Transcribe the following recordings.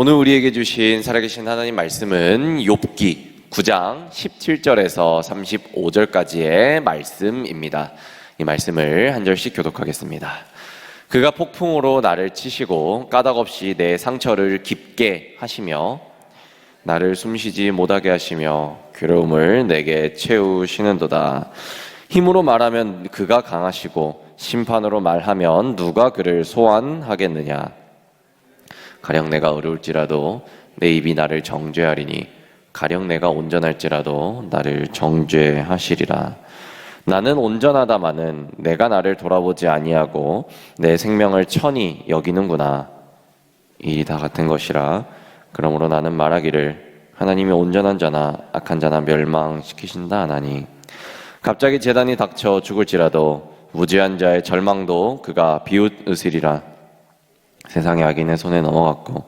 오늘 우리에게 주신 살아계신 하나님 말씀은 욥기 9장 17절에서 35절까지의 말씀입니다. 이 말씀을 한 절씩 교독하겠습니다. 그가 폭풍으로 나를 치시고 까닭없이 내 상처를 깊게 하시며 나를 숨쉬지 못하게 하시며 괴로움을 내게 채우시는도다. 힘으로 말하면 그가 강하시고 심판으로 말하면 누가 그를 소환하겠느냐? 가령 내가 어려울지라도 내 입이 나를 정죄하리니 가령 내가 온전할지라도 나를 정죄하시리라 나는 온전하다마는 내가 나를 돌아보지 아니하고 내 생명을 천히 여기는구나. 이 일이 다 같은 것이라. 그러므로 나는 말하기를 하나님이 온전한 자나 악한 자나 멸망시키신다 하나니. 갑자기 재단이 닥쳐 죽을지라도 무지한 자의 절망도 그가 비웃으리라. 세상의 악인의 손에 넘어갔고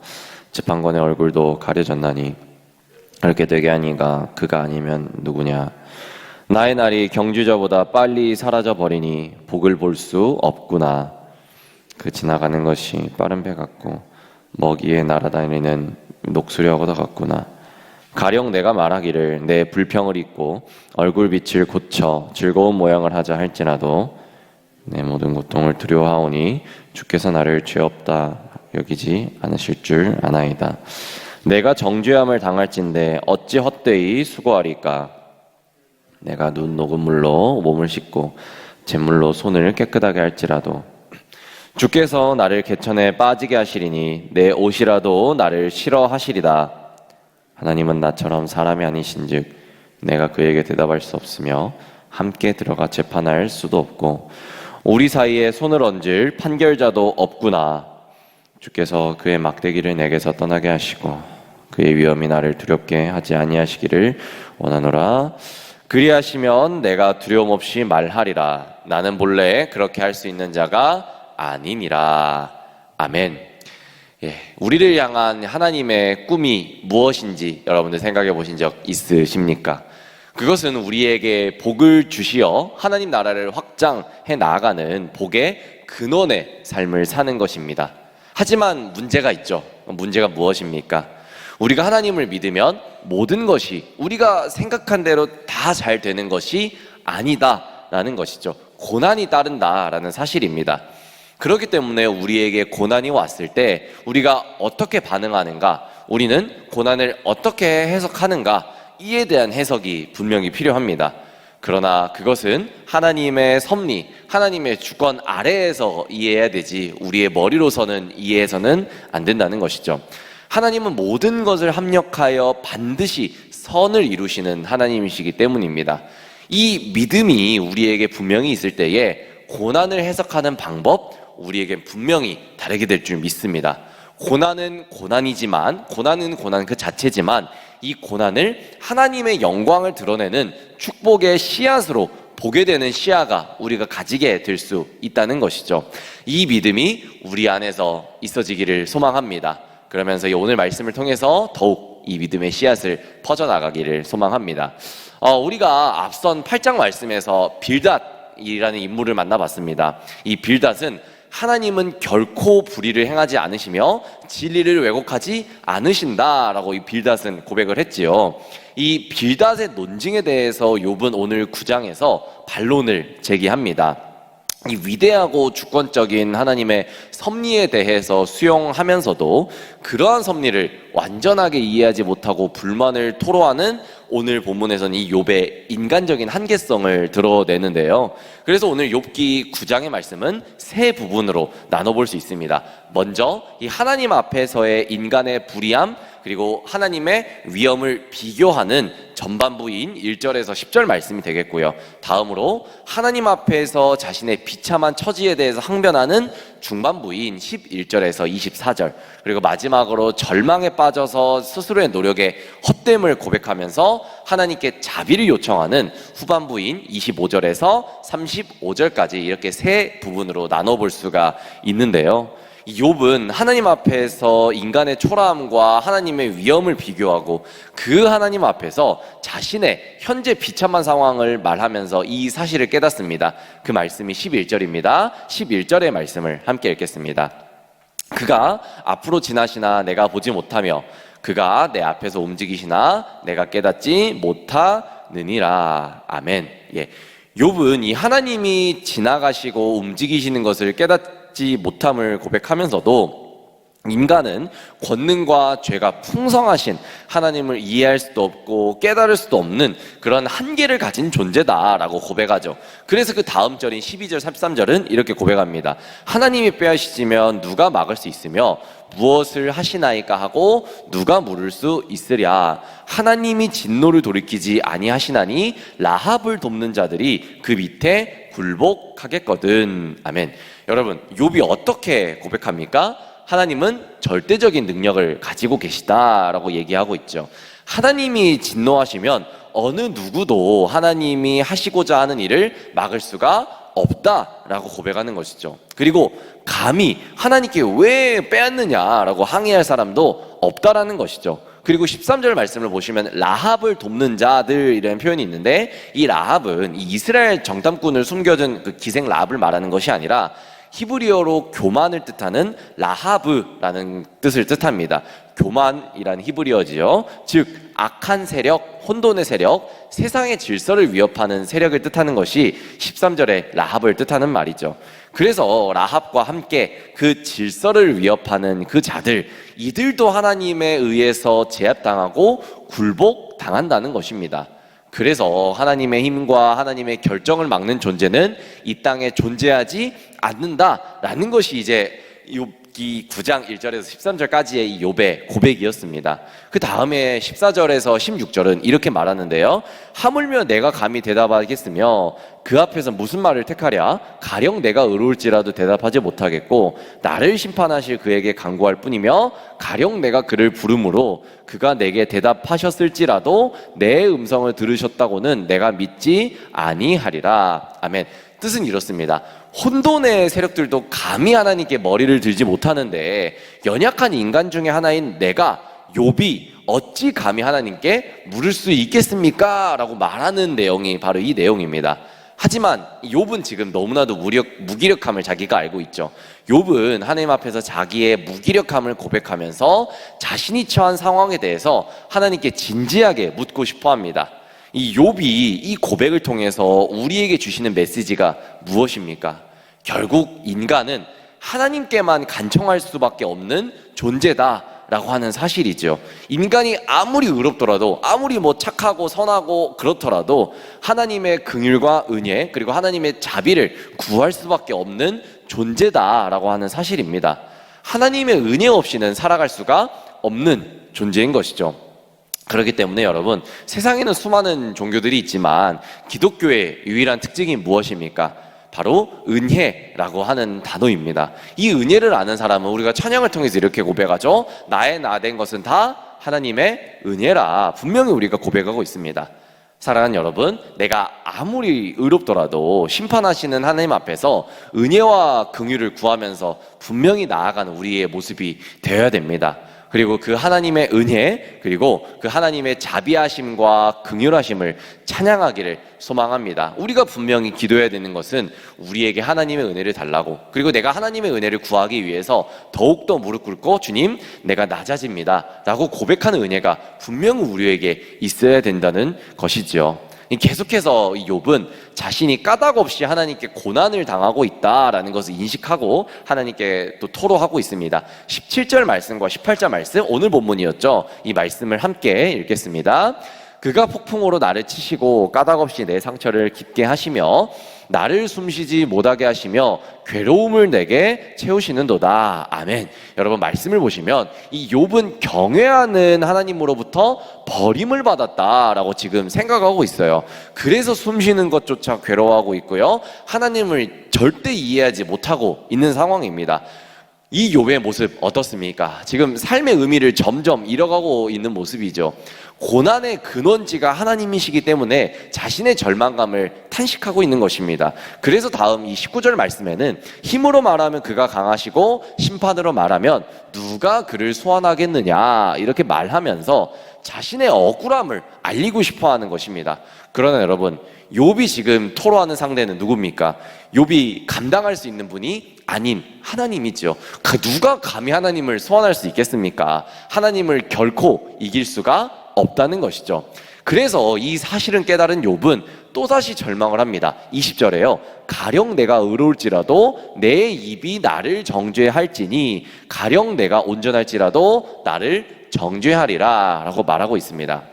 재판관의 얼굴도 가려졌나니. 그렇게 되게 하니가 그가 아니면 누구냐 나의 날이 경주저보다 빨리 사라져 버리니 복을 볼 수 없구나 그 지나가는 것이 빠른 배 같고 먹이에 날아다니는 녹수려보다 같구나 가령 내가 말하기를 내 불평을 잊고 얼굴 빛을 고쳐 즐거운 모양을 하자 할지라도 내 모든 고통을 두려워하오니 주께서 나를 죄 없다 여기지 않으실 줄 아나이다. 내가 정죄함을 당할진대 어찌 헛되이 수고하리까? 내가 눈 녹은 물로 몸을 씻고 잿물로 손을 깨끗하게 할지라도 주께서 나를 개천에 빠지게 하시리니 내 옷이라도 나를 싫어하시리다. 하나님은 나처럼 사람이 아니신즉 내가 그에게 대답할 수 없으며 함께 들어가 재판할 수도 없고 우리 사이에 손을 얹을 판결자도 없구나. 주께서 그의 막대기를 내게서 떠나게 하시고 그의 위험이 나를 두렵게 하지 아니하시기를 원하노라. 그리하시면 내가 두려움 없이 말하리라. 나는 본래 그렇게 할 수 있는 자가 아니니라. 아멘. 예, 우리를 향한 하나님의 꿈이 무엇인지 여러분들 생각해 보신 적 있으십니까? 그것은 우리에게 복을 주시어 하나님 나라를 확장해 나아가는 복의 근원의 삶을 사는 것입니다. 하지만 문제가 있죠. 문제가 무엇입니까? 우리가 하나님을 믿으면 모든 것이 우리가 생각한 대로 다 잘 되는 것이 아니다라는 것이죠. 고난이 따른다라는 사실입니다. 그렇기 때문에 우리에게 고난이 왔을 때 우리가 어떻게 반응하는가, 우리는 고난을 어떻게 해석하는가, 이에 대한 해석이 분명히 필요합니다. 그러나 그것은 하나님의 섭리, 하나님의 주권 아래에서 이해해야 되지 우리의 머리로서는 이해해서는 안 된다는 것이죠. 하나님은 모든 것을 합력하여 반드시 선을 이루시는 하나님이시기 때문입니다. 이 믿음이 우리에게 분명히 있을 때에 고난을 해석하는 방법, 우리에겐 분명히 다르게 될 줄 믿습니다. 고난은 고난이지만, 고난은 고난 그 자체지만, 이 고난을 하나님의 영광을 드러내는 축복의 씨앗으로 보게 되는 시야가 우리가 가지게 될 수 있다는 것이죠. 이 믿음이 우리 안에서 있어지기를 소망합니다. 그러면서 이 오늘 말씀을 통해서 더욱 이 믿음의 씨앗을 퍼져나가기를 소망합니다. 어, 우리가 앞선 8장 말씀에서 빌닷이라는 인물을 만나봤습니다. 이 빌닷은 하나님은 결코 불의를 행하지 않으시며 진리를 왜곡하지 않으신다라고 이 빌닷은 고백을 했지요. 이 빌닷의 논증에 대해서 욥은 오늘 9장에서 반론을 제기합니다. 이 위대하고 주권적인 하나님의 섭리에 대해서 수용하면서도 그러한 섭리를 완전하게 이해하지 못하고 불만을 토로하는 오늘 본문에서는 이 욥의 인간적인 한계성을 드러내는데요. 그래서 오늘 욥기 9장의 말씀은 세 부분으로 나눠볼 수 있습니다. 먼저 이 하나님 앞에서의 인간의 불의함 그리고 하나님의 위엄을 비교하는 전반부인 1절에서 10절 말씀이 되겠고요. 다음으로 하나님 앞에서 자신의 비참한 처지에 대해서 항변하는 중반부인 11절에서 24절. 그리고 마지막으로 절망에 빠져서 스스로의 노력에 헛됨을 고백하면서 하나님께 자비를 요청하는 후반부인 25절에서 35절까지 이렇게 세 부분으로 나눠볼 수가 있는데요. 이 욥은 하나님 앞에서 인간의 초라함과 하나님의 위엄을 비교하고 그 하나님 앞에서 자신의 현재 비참한 상황을 말하면서 이 사실을 깨닫습니다. 그 말씀이 11절입니다. 11절의 말씀을 함께 읽겠습니다. 그가 앞으로 지나시나 내가 보지 못하며 그가 내 앞에서 움직이시나 내가 깨닫지 못하느니라. 아멘. 예. 욥은 이 하나님이 지나가시고 움직이시는 것을 깨닫지 못함을 고백하면서도 인간은 권능과 죄가 풍성하신 하나님을 이해할 수도 없고 깨달을 수도 없는 그런 한계를 가진 존재다라고 고백하죠. 그래서 그 다음 절인 12절, 13절은 이렇게 고백합니다. 하나님이 빼앗으시면 누가 막을 수 있으며 무엇을 하시나이까 하고 누가 물을 수 있으랴. 하나님이 진노를 돌이키지 아니하시나니 라합을 돕는 자들이 그 밑에 굴복하겠거든. 아멘. 여러분, 욥이 어떻게 고백합니까? 하나님은 절대적인 능력을 가지고 계시다라고 얘기하고 있죠. 하나님이 진노하시면 어느 누구도 하나님이 하시고자 하는 일을 막을 수가 없다라고 고백하는 것이죠. 그리고 감히 하나님께 왜 빼앗느냐라고 항의할 사람도 없다라는 것이죠. 그리고 13절 말씀을 보시면 라합을 돕는 자들이라는 표현이 있는데 이 라합은 이 이스라엘 정탐꾼을 숨겨준 그 기생 라합을 말하는 것이 아니라 히브리어로 교만을 뜻하는 라하브라는 뜻을 뜻합니다. 교만이란 히브리어지요. 즉 악한 세력, 혼돈의 세력, 세상의 질서를 위협하는 세력을 뜻하는 것이 13절의 라합을 뜻하는 말이죠. 그래서 라합과 함께 그 질서를 위협하는 그 자들, 이들도 하나님에 의해서 제압당하고 굴복당한다는 것입니다. 그래서 하나님의 힘과 하나님의 결정을 막는 존재는 이 땅에 존재하지 않는다라는 것이 이제 욥 기 9장 1절에서 13절까지의 이 욥의 고백이었습니다. 그 다음에 14절에서 16절은 이렇게 말하는데요. 하물며 내가 감히 대답하겠으며 그 앞에서 무슨 말을 택하랴? 가령 내가 의로울지라도 대답하지 못하겠고 나를 심판하실 그에게 간구할 뿐이며 가령 내가 그를 부름으로 그가 내게 대답하셨을지라도 내 음성을 들으셨다고는 내가 믿지 아니하리라. 아멘. 뜻은 이렇습니다. 혼돈의 세력들도 감히 하나님께 머리를 들지 못하는데 연약한 인간 중에 하나인 내가 욥이 어찌 감히 하나님께 물을 수 있겠습니까? 라고 말하는 내용이 바로 이 내용입니다. 하지만 욥은 지금 너무나도 무력, 무기력함을 자기가 알고 있죠. 욥은 하나님 앞에서 자기의 무기력함을 고백하면서 자신이 처한 상황에 대해서 하나님께 진지하게 묻고 싶어 합니다. 이 욥이 이 고백을 통해서 우리에게 주시는 메시지가 무엇입니까? 결국 인간은 하나님께만 간청할 수밖에 없는 존재다. 라고 하는 사실이죠. 인간이 아무리 의롭더라도, 아무리 뭐 착하고 선하고 그렇더라도 하나님의 긍휼과 은혜, 그리고 하나님의 자비를 구할 수밖에 없는 존재다라고 하는 사실입니다. 하나님의 은혜 없이는 살아갈 수가 없는 존재인 것이죠. 그렇기 때문에 여러분, 세상에는 수많은 종교들이 있지만 기독교의 유일한 특징이 무엇입니까? 바로 은혜라고 하는 단어입니다. 이 은혜를 아는 사람은 우리가 찬양을 통해서 이렇게 고백하죠. 나의 나 된 것은 다 하나님의 은혜라. 분명히 우리가 고백하고 있습니다. 사랑하는 여러분, 내가 아무리 의롭더라도 심판하시는 하나님 앞에서 은혜와 긍휼을 구하면서 분명히 나아가는 우리의 모습이 되어야 됩니다. 그리고 그 하나님의 은혜 그리고 그 하나님의 자비하심과 긍휼하심을 찬양하기를 소망합니다. 우리가 분명히 기도해야 되는 것은 우리에게 하나님의 은혜를 달라고 그리고 내가 하나님의 은혜를 구하기 위해서 더욱더 무릎 꿇고 주님 내가 낮아집니다 라고 고백하는 은혜가 분명 우리에게 있어야 된다는 것이지요. 계속해서 이 욥은 자신이 까닭 없이 하나님께 고난을 당하고 있다라는 것을 인식하고 하나님께 또 토로하고 있습니다. 17절 말씀과 18절 말씀 오늘 본문이었죠. 이 말씀을 함께 읽겠습니다. 그가 폭풍으로 나를 치시고 까닭 없이 내 상처를 깊게 하시며 나를 숨쉬지 못하게 하시며 괴로움을 내게 채우시는도다. 아멘. 여러분 말씀을 보시면 이 욥은 경외하는 하나님으로부터 버림을 받았다라고 지금 생각하고 있어요. 그래서 숨쉬는 것조차 괴로워하고 있고요. 하나님을 절대 이해하지 못하고 있는 상황입니다. 이 욥의 모습 어떻습니까? 지금 삶의 의미를 점점 잃어가고 있는 모습이죠. 고난의 근원지가 하나님이시기 때문에 자신의 절망감을 탄식하고 있는 것입니다. 그래서 다음 이 19절 말씀에는 힘으로 말하면 그가 강하시고 심판으로 말하면 누가 그를 소환하겠느냐 이렇게 말하면서 자신의 억울함을 알리고 싶어 하는 것입니다. 그러나 여러분, 욥이 지금 토로하는 상대는 누굽니까? 욥이 감당할 수 있는 분이 아닌 하나님이죠. 그 누가 감히 하나님을 소환할 수 있겠습니까? 하나님을 결코 이길 수가 없다는 것이죠. 그래서 이 사실은 깨달은 욥은 또다시 절망을 합니다. 20절에요. 가령 내가 의로울지라도 내 입이 나를 정죄할지니 가령 내가 온전할지라도 나를 정죄하리라 라고 말하고 있습니다.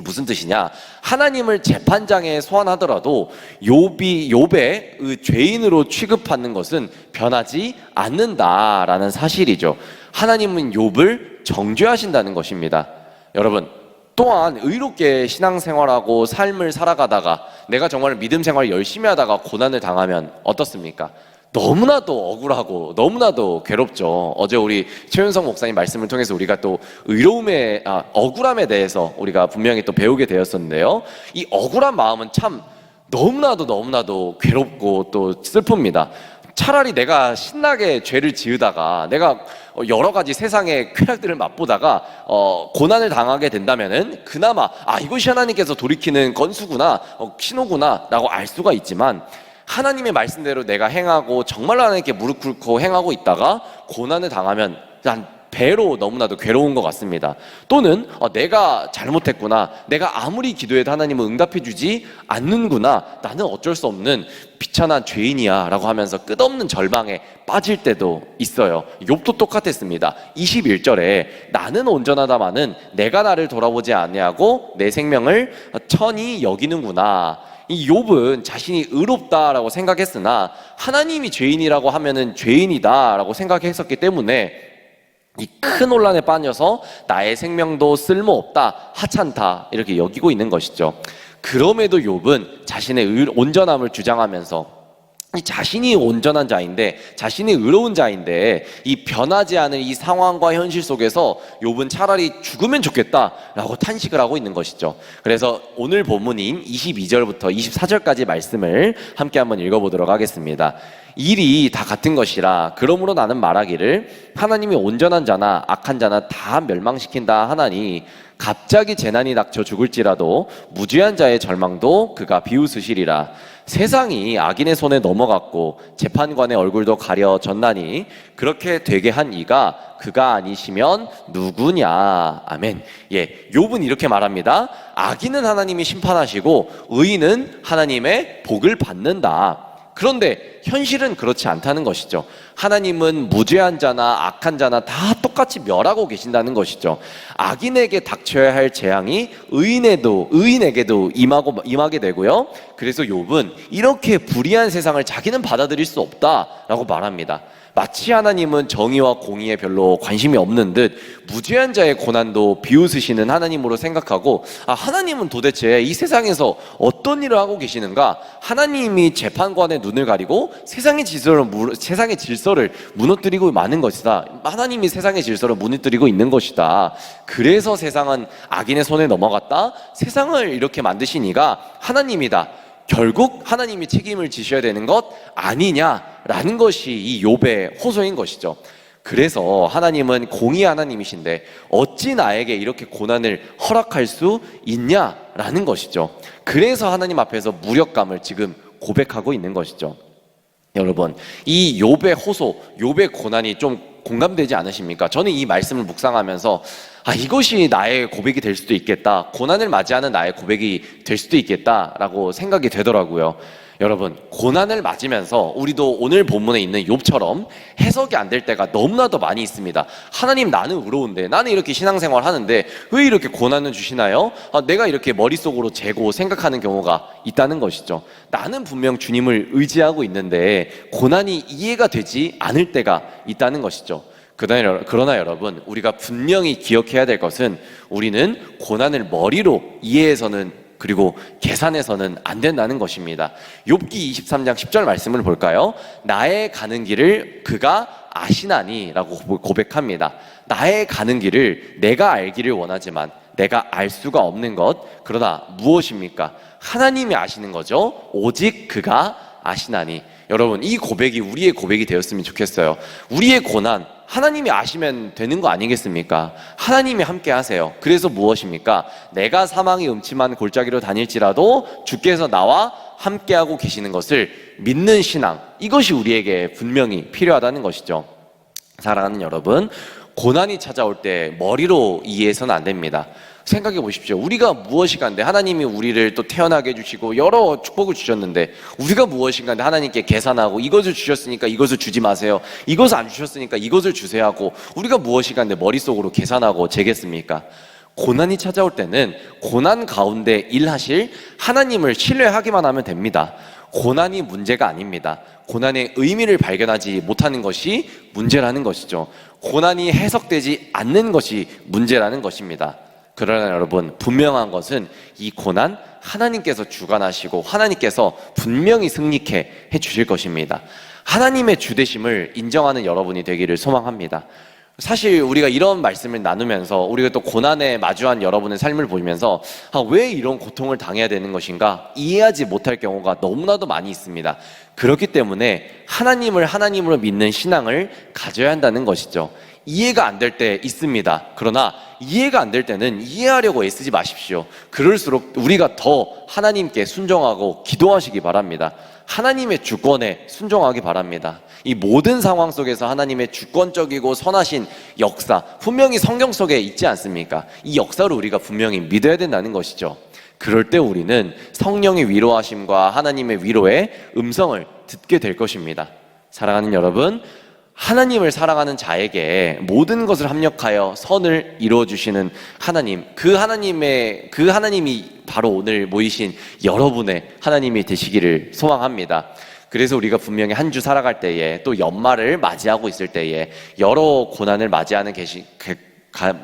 무슨 뜻이냐? 하나님을 재판장에 소환하더라도 욥이 욥의 그 죄인으로 취급하는 것은 변하지 않는다라는 사실이죠. 하나님은 욥을 정죄하신다는 것입니다. 여러분 또한 의롭게 신앙생활하고 삶을 살아가다가 내가 정말 믿음 생활을 열심히 하다가 고난을 당하면 어떻습니까? 너무나도 억울하고 너무나도 괴롭죠. 어제 우리 최윤성 목사님 말씀을 통해서 우리가 또 의로움의 아, 억울함에 대해서 우리가 분명히 또 배우게 되었었는데요. 이 억울한 마음은 참 너무나도 너무나도 괴롭고 또 슬픕니다. 차라리 내가 신나게 죄를 지으다가 내가 여러 가지 세상의 쾌락들을 맛보다가 어, 고난을 당하게 된다면은 그나마 아 이것이 하나님께서 돌이키는 건수구나 어, 신호구나라고 알 수가 있지만 하나님의 말씀대로 내가 행하고 정말로 하나님께 무릎 꿇고 행하고 있다가 고난을 당하면 난 배로 너무나도 괴로운 것 같습니다. 또는 어, 내가 잘못했구나. 내가 아무리 기도해도 하나님은 응답해주지 않는구나. 나는 어쩔 수 없는 비천한 죄인이야 라고 하면서 끝없는 절망에 빠질 때도 있어요. 욥도 똑같았습니다. 21절에 나는 온전하다마는 내가 나를 돌아보지 아니하고 내 생명을 천히 여기는구나. 이 욥은 자신이 의롭다라고 생각했으나 하나님이 죄인이라고 하면은 죄인이다라고 생각했었기 때문에 이 큰 혼란에 빠져서 나의 생명도 쓸모없다, 하찮다 이렇게 여기고 있는 것이죠. 그럼에도 욥은 자신의 의- 온전함을 주장하면서 이 자신이 온전한 자인데 자신이 의로운 자인데 이 변하지 않은 이 상황과 현실 속에서 욥은 차라리 죽으면 좋겠다라고 탄식을 하고 있는 것이죠. 그래서 오늘 본문인 22절부터 24절까지 말씀을 함께 한번 읽어보도록 하겠습니다. 일이 다 같은 것이라 그러므로 나는 말하기를 하나님이 온전한 자나 악한 자나 다 멸망시킨다 하나니 갑자기 재난이 닥쳐 죽을지라도 무죄한 자의 절망도 그가 비웃으시리라. 세상이 악인의 손에 넘어갔고 재판관의 얼굴도 가려졌나니 그렇게 되게 한 이가 그가 아니시면 누구냐? 아멘. 예 욥은 이렇게 말합니다. 악인은 하나님이 심판하시고 의인은 하나님의 복을 받는다. 그런데 현실은 그렇지 않다는 것이죠. 하나님은 무죄한 자나 악한 자나 다 똑같이 멸하고 계신다는 것이죠. 악인에게 닥쳐야 할 재앙이 의인에도 의인에게도 임하고 임하게 되고요. 그래서 욥은 이렇게 불의한 세상을 자기는 받아들일 수 없다라고 말합니다. 마치 하나님은 정의와 공의에 별로 관심이 없는 듯 무죄한 자의 고난도 비웃으시는 하나님으로 생각하고 아 하나님은 도대체 이 세상에서 어떤 일을 하고 계시는가? 하나님이 재판관의 눈을 가리고 세상의 질서를 무, 세상의 질서를 무너뜨리고 많은 것이다. 하나님이 세상의 질서를 무너뜨리고 있는 것이다. 그래서 세상은 악인의 손에 넘어갔다. 세상을 이렇게 만드신 이가 하나님이다. 결국 하나님이 책임을 지셔야 되는 것 아니냐라는 것이 이 욥의 호소인 것이죠. 그래서 하나님은 공의 하나님이신데 어찌 나에게 이렇게 고난을 허락할 수 있냐라는 것이죠. 그래서 하나님 앞에서 무력감을 지금 고백하고 있는 것이죠. 여러분, 이 욥의 호소, 욥의 고난이 좀 공감되지 않으십니까? 저는 이 말씀을 묵상하면서 아 이것이 나의 고백이 될 수도 있겠다. 고난을 맞이하는 나의 고백이 될 수도 있겠다라고 생각이 되더라고요. 여러분 고난을 맞으면서 우리도 오늘 본문에 있는 욥처럼 해석이 안 될 때가 너무나도 많이 있습니다. 하나님 나는 의로운데 나는 이렇게 신앙생활 하는데 왜 이렇게 고난을 주시나요? 아, 내가 이렇게 머릿속으로 재고 생각하는 경우가 있다는 것이죠. 나는 분명 주님을 의지하고 있는데 고난이 이해가 되지 않을 때가 있다는 것이죠. 그러나, 여러분 우리가 분명히 기억해야 될 것은 우리는 고난을 머리로 이해해서는 그리고 계산해서는 안 된다는 것입니다. 욥기 23장 10절 말씀을 볼까요? 나의 가는 길을 그가 아시나니라고 고백합니다. 나의 가는 길을 내가 알기를 원하지만 내가 알 수가 없는 것 그러나 무엇입니까? 하나님이 아시는 거죠. 오직 그가 아시나니. 여러분 이 고백이 우리의 고백이 되었으면 좋겠어요. 우리의 고난 하나님이 아시면 되는 거 아니겠습니까? 하나님이 함께 하세요. 그래서 무엇입니까? 내가 사망의 음침한 골짜기로 다닐지라도 주께서 나와 함께하고 계시는 것을 믿는 신앙. 이것이 우리에게 분명히 필요하다는 것이죠. 사랑하는 여러분, 고난이 찾아올 때 머리로 이해해서는 안 됩니다. 생각해 보십시오. 우리가 무엇이간데 하나님이 우리를 또 태어나게 해주시고 여러 축복을 주셨는데 우리가 무엇인가인데 하나님께 계산하고 이것을 주셨으니까 이것을 주지 마세요. 이것을 안 주셨으니까 이것을 주세요 하고 우리가 무엇이간데 머릿속으로 계산하고 재겠습니까? 고난이 찾아올 때는 고난 가운데 일하실 하나님을 신뢰하기만 하면 됩니다. 고난이 문제가 아닙니다. 고난의 의미를 발견하지 못하는 것이 문제라는 것이죠. 고난이 해석되지 않는 것이 문제라는 것입니다. 그러나 여러분 분명한 것은 이 고난 하나님께서 주관하시고 하나님께서 분명히 승리케 해 주실 것입니다. 하나님의 주대심을 인정하는 여러분이 되기를 소망합니다. 사실 우리가 이런 말씀을 나누면서 우리가 또 고난에 마주한 여러분의 삶을 보면서 아, 왜 이런 고통을 당해야 되는 것인가 이해하지 못할 경우가 너무나도 많이 있습니다. 그렇기 때문에 하나님을 하나님으로 믿는 신앙을 가져야 한다는 것이죠. 이해가 안 될 때 있습니다. 그러나 이해가 안 될 때는 이해하려고 애쓰지 마십시오. 그럴수록 우리가 더 하나님께 순종하고 기도하시기 바랍니다. 하나님의 주권에 순종하기 바랍니다. 이 모든 상황 속에서 하나님의 주권적이고 선하신 역사, 분명히 성경 속에 있지 않습니까? 이 역사를 우리가 분명히 믿어야 된다는 것이죠. 그럴 때 우리는 성령의 위로하심과 하나님의 위로의 음성을 듣게 될 것입니다. 사랑하는 여러분, 하나님을 사랑하는 자에게 모든 것을 합력하여 선을 이루어 주시는 하나님, 그 하나님의 그 하나님이 바로 오늘 모이신 여러분의 하나님이 되시기를 소망합니다. 그래서 우리가 분명히 한 주 살아갈 때에 또 연말을 맞이하고 있을 때에 여러 고난을 맞이하는 계시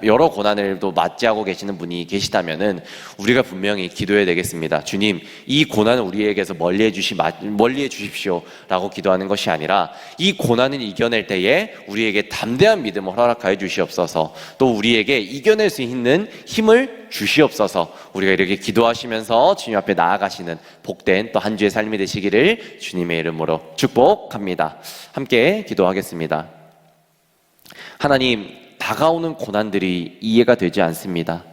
여러 고난을 또 맞이하고 계시는 분이 계시다면은 우리가 분명히 기도해야 되겠습니다. 주님, 이 고난을 우리에게서 멀리해 주시 멀리해 주십시오라고 기도하는 것이 아니라 이 고난을 이겨낼 때에 우리에게 담대한 믿음을 허락하여 주시옵소서. 또 우리에게 이겨낼 수 있는 힘을 주시옵소서. 우리가 이렇게 기도하시면서 주님 앞에 나아가시는 복된 또 한 주의 삶이 되시기를 주님의 이름으로 축복합니다. 함께 기도하겠습니다. 하나님 다가오는 고난들이 이해가 되지 않습니다.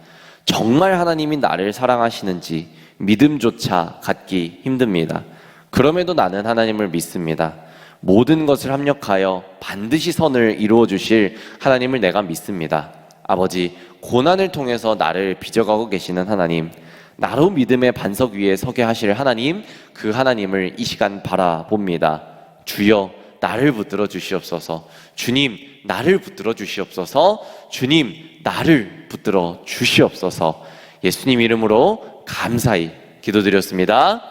정말 하나님이 나를 사랑하시는지 믿음조차 갖기 힘듭니다. 그럼에도 나는 하나님을 믿습니다. 모든 것을 합력하여 반드시 선을 이루어 주실 하나님을 내가 믿습니다. 아버지, 고난을 통해서 나를 빚어가고 계시는 하나님, 나로 믿음의 반석 위에 서게 하실 하나님, 그 하나님을 이 시간 바라봅니다. 주여, 나를 붙들어 주시옵소서. 주님, 나를 붙들어 주시옵소서. 주님, 나를 붙들어 주시옵소서. 예수님 이름으로 감사히 기도드렸습니다.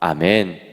아멘.